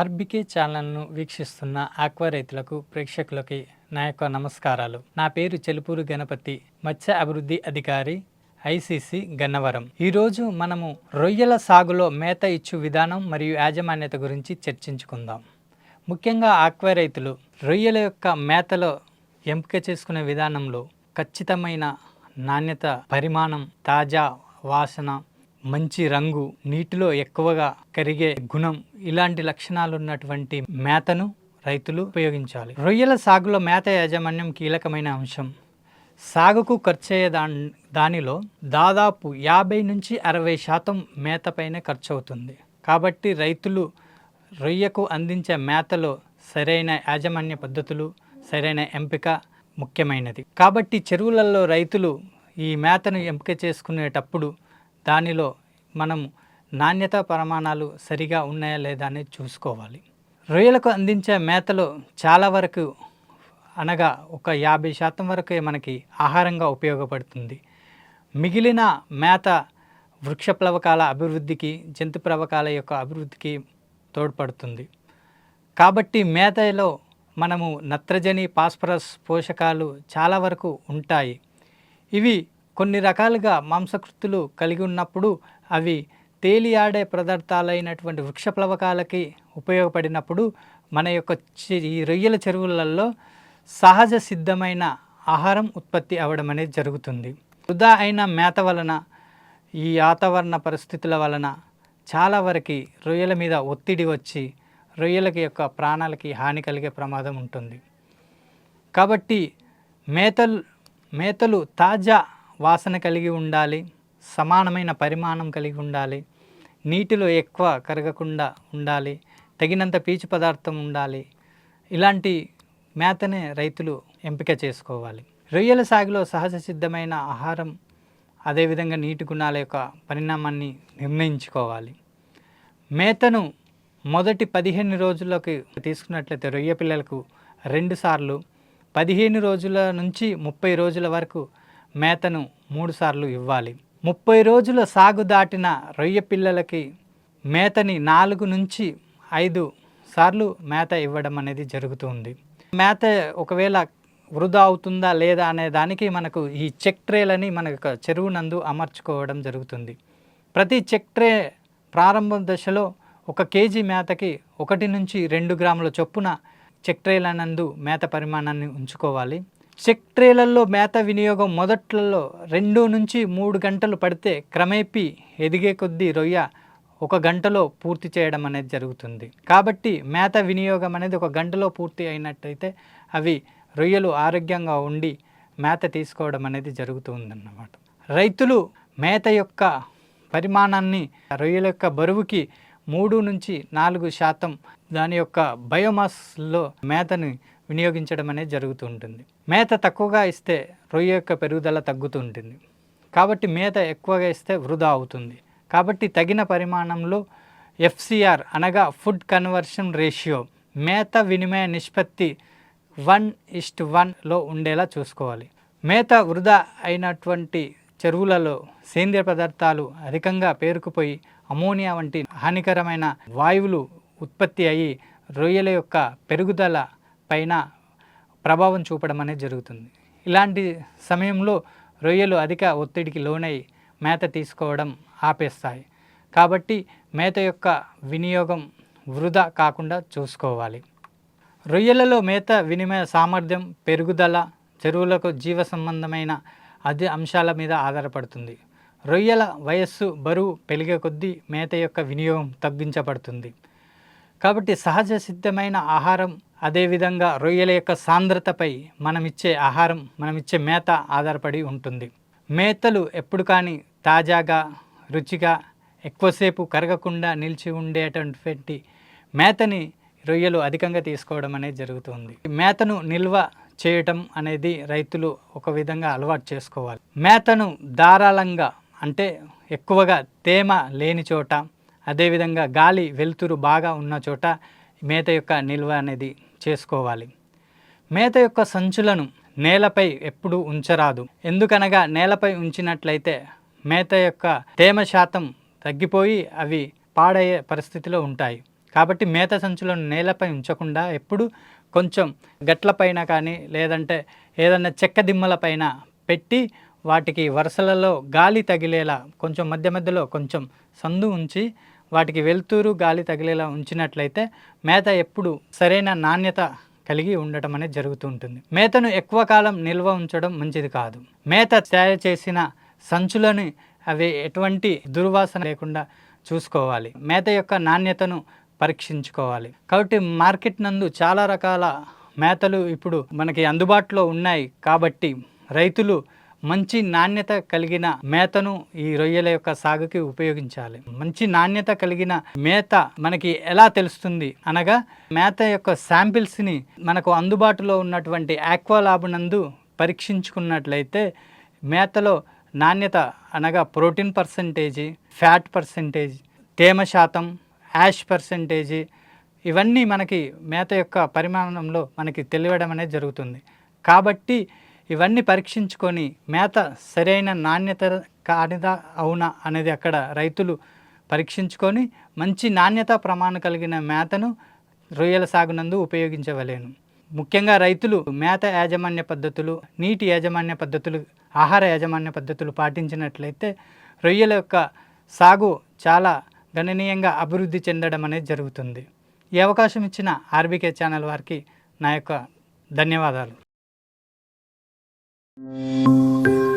RBK ఛానల్ను వీక్షిస్తున్న aqua రైతులకు ప్రేక్షకులకి నా యొక్క నమస్కారాలు. నా పేరు చెలుపూరు గణపతి మత్స్య అభివృద్ధి అధికారి ఐసిసి గన్నవరం. ఈరోజు మనము రొయ్యల సాగులో మేత ఇచ్చు విధానం మరియు యాజమాన్యత గురించి చర్చించుకుందాం. ముఖ్యంగా ఆక్వా రైతులు రొయ్యల యొక్క మేతలో ఎంపిక చేసుకునే విధానంలో ఖచ్చితమైన నాణ్యత పరిమాణం తాజా వాసన మంచి రంగు నీటిలో ఎక్కువగా కరిగే గుణం ఇలాంటి లక్షణాలు ఉన్నటువంటి మేతను రైతులు ఉపయోగించాలి. రొయ్యల సాగులో మేత యాజమాన్యం కీలకమైన అంశం. సాగుకు ఖర్చయ్యే దా దానిలో దాదాపు యాభై నుంచి అరవై శాతం మేతపైనే ఖర్చు అవుతుంది కాబట్టి రైతులు రొయ్యకు అందించే మేతలో సరైన యాజమాన్య పద్ధతులు సరైన ఎంపిక ముఖ్యమైనది. కాబట్టి చెరువులలో రైతులు ఈ మేతను ఎంపిక చేసుకునేటప్పుడు దానిలో మనం నాణ్యత ప్రమాణాలు సరిగా ఉన్నాయా లేదా అనేది చూసుకోవాలి. రొయ్యలకు అందించే మేతలో చాలా వరకు అనగా ఒక యాభై శాతం వరకే మనకి ఆహారంగా ఉపయోగపడుతుంది. మిగిలిన మేత వృక్ష ప్లవకాల అభివృద్ధికి జంతు ప్లవకాల యొక్క అభివృద్ధికి తోడ్పడుతుంది. కాబట్టి మేతలో మనము నత్రజని పాస్ఫరస్ పోషకాలు చాలా వరకు ఉంటాయి. ఇవి కొన్ని రకాలుగా మాంసకృతులు కలిగి ఉన్నప్పుడు అవి తేలియాడే పదార్థాలైనటువంటి వృక్ష ప్లవకాలకి ఉపయోగపడినప్పుడు మన యొక్క ఈ రొయ్యల చెరువులలో సహజ సిద్ధమైన ఆహారం ఉత్పత్తి అవ్వడం అనేది జరుగుతుంది. వృధా అయిన మేత వలన ఈ వాతావరణ పరిస్థితుల వలన చాలా వరకు రొయ్యల మీద ఒత్తిడి వచ్చి రొయ్యలకి యొక్క ప్రాణాలకి హాని కలిగే ప్రమాదం ఉంటుంది. కాబట్టి మేతలు మేతలు తాజా వాసన కలిగి ఉండాలి సమానమైన పరిమాణం కలిగి ఉండాలి నీటిలో ఎక్కువ కరగకుండా ఉండాలి తగినంత పీచు పదార్థం ఉండాలి. ఇలాంటి మేతనే రైతులు ఎంపిక చేసుకోవాలి. రొయ్యల సాగులో సహజ సిద్ధమైన ఆహారం అదేవిధంగా నీటి గుణాల యొక్క పరిణామాన్ని నిర్ణయించుకోవాలి. మేతను మొదటి పదిహేను రోజులకి తీసుకున్నట్లయితే రొయ్య పిల్లలకు రెండుసార్లు పదిహేను రోజుల నుంచి ముప్పై రోజుల వరకు మేతను మూడు సార్లు ఇవ్వాలి. ముప్పై రోజుల సాగు దాటిన రొయ్య పిల్లలకి మేతని నాలుగు నుంచి ఐదు సార్లు మేత ఇవ్వడం అనేది జరుగుతుంది. మేత ఒకవేళ వృధా అవుతుందా లేదా అనే దానికి మనకు ఈ చెక్ ట్రేలని మన యొక్క చెరువు నందు అమర్చుకోవడం జరుగుతుంది. ప్రతి చెక్ ట్రే ప్రారంభ దశలో ఒక కేజీ మేతకి ఒకటి నుంచి రెండు గ్రాముల చొప్పున చెక్ ట్రేల నందు మేత పరిమాణాన్ని ఉంచుకోవాలి. చెక్ మేత వినియోగం మొదట్లలో రెండు నుంచి మూడు గంటలు పడితే క్రమేపీ ఎదిగే కొద్దీ రొయ్య ఒక గంటలో పూర్తి చేయడం అనేది జరుగుతుంది. కాబట్టి మేత వినియోగం అనేది ఒక గంటలో పూర్తి అయినట్టయితే అవి రొయ్యలు ఆరోగ్యంగా ఉండి మేత తీసుకోవడం అనేది జరుగుతుందన్నమాట. రైతులు మేత యొక్క పరిమాణాన్ని రొయ్యల యొక్క బరువుకి మూడు నుంచి నాలుగు శాతం దాని యొక్క బయోమాస్లో మేతని వినియోగించడం అనేది జరుగుతూ ఉంటుంది. మేత తక్కువగా ఇస్తే రొయ్య యొక్క పెరుగుదల తగ్గుతూ ఉంటుంది. కాబట్టి మేత ఎక్కువగా ఇస్తే వృధా అవుతుంది. కాబట్టి తగిన పరిమాణంలో ఎఫ్సిఆర్ అనగా ఫుడ్ కన్వర్షన్ రేషియో మేత వినిమయ నిష్పత్తి వన్ ఇస్ట్ వన్లో ఉండేలా చూసుకోవాలి. మేత వృధా అయినటువంటి చెరువులలో సేంద్రియ పదార్థాలు అధికంగా పేరుకుపోయి అమోనియా వంటి హానికరమైన వాయువులు ఉత్పత్తి అయ్యి రొయ్యల యొక్క పెరుగుదల పైన ప్రభావం చూపడం అనేది జరుగుతుంది. ఇలాంటి సమయంలో రొయ్యలు అధిక ఒత్తిడికి లోనై మేత తీసుకోవడం ఆపేస్తాయి. కాబట్టి మేత యొక్క వినియోగం వృధా కాకుండా చూసుకోవాలి. రొయ్యలలో మేత వినిమయ సామర్థ్యం పెరుగుదల చెరువులకు జీవ సంబంధమైన అదే అంశాల మీద ఆధారపడుతుంది. రొయ్యల వయస్సు బరువు పెరిగే కొద్దీ మేత యొక్క వినియోగం తగ్గించబడుతుంది. కాబట్టి సహజ సిద్ధమైన ఆహారం అదేవిధంగా రొయ్యల యొక్క సాంద్రతపై మనం ఇచ్చే ఆహారం మనం ఇచ్చే మేత ఆధారపడి ఉంటుంది. మేతలు ఎప్పుడు కానీ తాజాగా రుచిగా ఎక్కువసేపు కరగకుండా నిలిచి ఉండేటటువంటి మేతని రొయ్యలు అధికంగా తీసుకోవడం అనేది జరుగుతుంది. మేతను నిల్వ చేయటం అనేది రైతులు ఒక విధంగా అలవాటు చేసుకోవాలి. మేతను ధారాళంగా అంటే ఎక్కువగా తేమ లేని చోట అదేవిధంగా గాలి వెలుతురు బాగా ఉన్న చోట మేత యొక్క నిల్వ అనేది చేసుకోవాలి. మేత యొక్క సంచులను నేలపై ఎప్పుడు ఉంచరాదు. ఎందుకనగా నేలపై ఉంచినట్లయితే మేత యొక్క తేమ శాతం తగ్గిపోయి అవి పాడయ్యే పరిస్థితిలో ఉంటాయి. కాబట్టి మేత సంచులను నేలపై ఉంచకుండా ఎప్పుడు కొంచెం గట్లపైన కానీ లేదంటే ఏదన్నా చెక్క దిమ్మల పైన పెట్టి వాటికి వరుసలలో గాలి తగిలేలా కొంచెం మధ్య మధ్యలో కొంచెం సందు ఉంచి వాటికి వెలుతురు గాలి తగిలేలా ఉంచినట్లయితే మేత ఎప్పుడు సరైన నాణ్యత కలిగి ఉండటం అనేది జరుగుతూ ఉంటుంది. మేతను ఎక్కువ కాలం నిల్వ ఉంచడం మంచిది కాదు. మేత తయారు చేసిన సంచులని అవి ఎటువంటి దుర్వాసన లేకుండా చూసుకోవాలి. మేత యొక్క నాణ్యతను పరీక్షించుకోవాలి. కాబట్టి మార్కెట్ నందు చాలా రకాల మేతలు ఇప్పుడు మనకి అందుబాటులో ఉన్నాయి. కాబట్టి రైతులు మంచి నాణ్యత కలిగిన మేతను ఈ రొయ్యల యొక్క సాగుకి ఉపయోగించాలి. మంచి నాణ్యత కలిగిన మేత మనకి ఎలా తెలుస్తుంది? అనగా మేత యొక్క శాంపిల్స్ని మనకు అందుబాటులో ఉన్నటువంటి ఆక్వా నందు పరీక్షించుకున్నట్లయితే మేతలో నాణ్యత అనగా ప్రోటీన్ పర్సంటేజీ ఫ్యాట్ పర్సంటేజ్ తేమ శాతం యాష్ పర్సంటేజీ ఇవన్నీ మనకి మేత యొక్క పరిమాణంలో మనకి తెలియడం అనేది జరుగుతుంది. కాబట్టి ఇవన్నీ పరీక్షించుకొని మేత సరైన నాణ్యత కానిదా అవునా అనేది అక్కడ రైతులు పరీక్షించుకొని మంచి నాణ్యత ప్రమాణం కలిగిన మేతను రొయ్యల సాగునందు ఉపయోగించవలేను. ముఖ్యంగా రైతులు మేత యాజమాన్య పద్ధతులు నీటి యాజమాన్య పద్ధతులు ఆహార యాజమాన్య పద్ధతులు పాటించినట్లయితే రొయ్యల యొక్క సాగు చాలా గణనీయంగా అభివృద్ధి చెందడం అనేది జరుగుతుంది. ఈ అవకాశం ఇచ్చిన ఆర్బీకే ఛానల్ వారికి నా యొక్క ధన్యవాదాలు. Música